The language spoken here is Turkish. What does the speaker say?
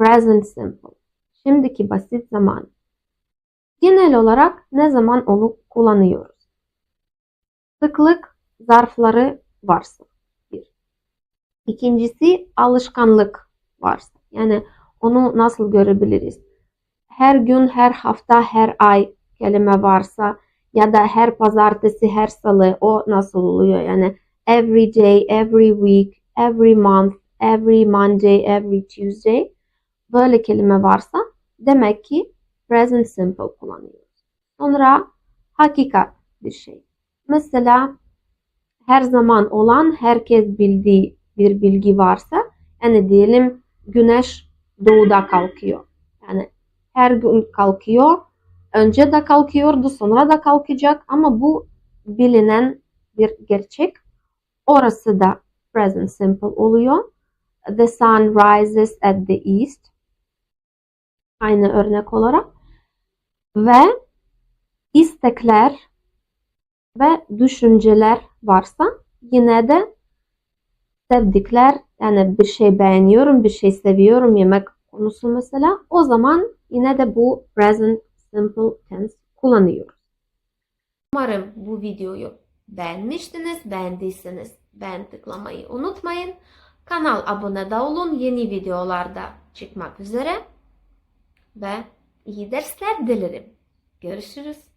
present simple. Şimdiki basit zaman. Genel olarak ne zaman onu kullanıyoruz? Sıklık zarfları varsa. Bir. İkincisi alışkanlık varsa. Yani onu nasıl görebiliriz? Her gün, her hafta, her ay kelime varsa ya da her pazartesi, her salı o nasıl oluyor? Yani every day, every week, every month, every Monday, every Tuesday böyle kelime varsa demek ki present simple kullanıyoruz. Sonra hakikat bir şey. Mesela her zaman olan herkes bildiği bir bilgi varsa yani diyelim güneş doğuda kalkıyor. Yani her gün kalkıyor. Önce de kalkıyordu sonra da kalkacak ama bu bilinen bir gerçek. Orası da present simple oluyor. The sun rises at the east. Aynı örnek olarak. Ve istekler ve düşünceler varsa yine de sevdikler yani bir şey beğeniyorum, bir şey seviyorum yemek konusu mesela o zaman yine de bu present simple tense kullanıyoruz. Umarım bu videoyu beğenmiştiniz. Beğendiyseniz beğen tıklamayı unutmayın. Kanal abone de olun. Yeni videolarda çıkmak üzere. Ve iyi dersler dilerim. Görüşürüz.